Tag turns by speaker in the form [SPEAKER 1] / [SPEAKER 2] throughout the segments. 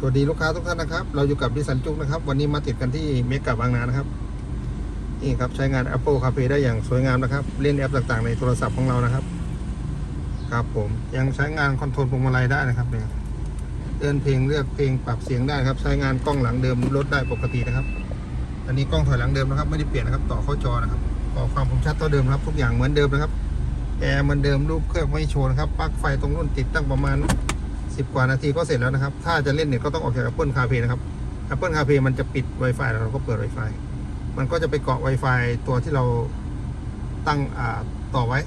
[SPEAKER 1] สวัสดีลูกค้าทุกท่านนะครับ เราอยู่กับดิสันจุกนะครับ วันนี้มาติดกันที่เมกะบางนานะครับ นี่ครับใช้งาน Apple Cafe ได้อย่างสวยงามนะครับ เล่นแอปต่างๆ ในโทรศัพท์ของเรานะครับ ครับผมยังใช้งานคอนโทรลพวงมาลัยได้นะครับเนี่ยเลื่อนเพลงเลือกเพลงปรับเสียงได้ครับ ใช้งานกล้องหลังเดิมลดได้ปกตินะครับ อันนี้กล้องถอยหลังเดิมนะครับ ไม่ได้เปลี่ยนนะครับ ต่อเข้าจอนะครับต่อความคมชัดเท่าเดิมครับ ทุกอย่างเหมือนเดิมนะครับแอร์เหมือนเดิมรูปเครื่องไม่โชว์นะครับปลั๊กไฟตรงนู้นติดตั้งประมาณ 10 กว่านาทีก็เสร็จแล้วนะครับ ถ้าจะเล่นเน็ตก็ต้องออกจาก Apple CarPlay นะครับ Apple CarPlay มันจะปิด Wi-Fi แล้วเราก็เปิด Wi-Fi มันก็จะไปเกาะ Wi-Fi ตัวที่เราตั้งอ่าต่อไว้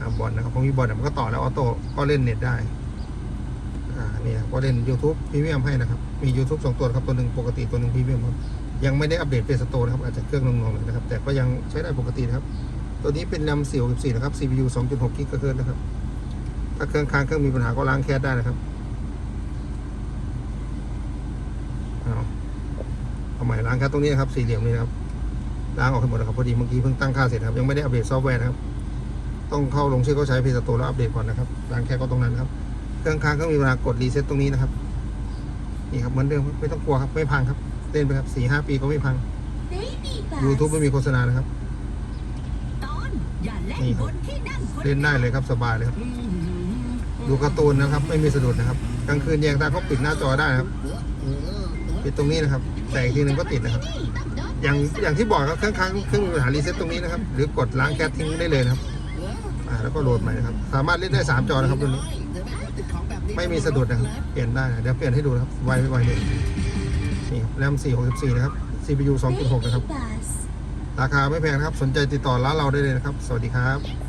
[SPEAKER 1] อ่าบอลนะครับพวกนี้บอลมันก็ต่อแล้วออโต้ก็เล่นเน็ตได้อ่านี่ครับก็เล่น YouTube พรีเมียมให้นะครับ มี YouTube สองตัวครับ ตัวหนึ่งปกติตัวหนึ่งพรีเมียมครับ ยังไม่ได้อัปเดตเป็นสโตร์นะครับ อาจจะเครื่องงงๆหน่อยนะครับ แต่ก็ยังใช้ได้ปกตินะครับ ตัวนี้เป็น RAM 464นะครับ CPU 2.6 GHz นะครับ ถ้าเครื่องค้างเครื่องมีปัญหาก็ล้างแคสได้นะครับเอาเอาใหม่ล้างแคสตรงนี้นะครับสี่เหลี่ยมนี้นะครับล้างออกให้หมดนะครับพอดีเมื่อกี้เพิ่งตั้งค่าเสร็จครับยังไม่ได้อัปเดตซอฟต์แวร์นะครับต้องเข้าลงชื่อเข้าใช้เพจสโตร์แล้วอัปเดตก่อนนะครับล้างแคสก็ตรงนั้นนะครับเครื่องค้างเครื่องมีปัญหากดรีเซ็ตตรงนี้นะครับนี่ครับเหมือนเดิมครับไม่ต้องกลัวครับไม่พังครับเล่นไปครับสี่ห้าปีก็ไม่พัง
[SPEAKER 2] Baby Bus
[SPEAKER 1] YouTube ไม่มีโฆษณานะครับ
[SPEAKER 2] ตอนอย่าเล่น
[SPEAKER 1] นี่ครับ
[SPEAKER 2] บนที่นั่งคน
[SPEAKER 1] เล่นได้เลยครับสบายเลยครับ ดูการ์ตูนนะครับ ไม่มีสะดุดนะครับกลางคืนแยงตาก็ปิดหน้าจอได้นะครับปิดตรงนี้นะครับ แต่อีกทีหนึ่งก็ติดนะครับ อย่างอย่างที่บอกครับเครื่องค้างเครื่องมีปัญหารีเซ็ตตรงนี้นะครับ หรือกดล้างแก๊สทิ้งได้เลยนะครับอ่าแล้วก็โหลดใหม่นะครับ สามารถเล่นได้สามจอนะครับตัวนี้ ไม่มีสะดุดนะครับ เปลี่ยนได้นะเดี๋ยวเปลี่ยนให้ดูนะครับไวไม่ไวเลยนี่ครับแรม464 นะครับ CPU 2.6 นะครับ
[SPEAKER 2] Baby Bus
[SPEAKER 1] ราคาไม่แพงนะครับ สนใจติดต่อร้านเราได้เลยนะครับ สวัสดีครับ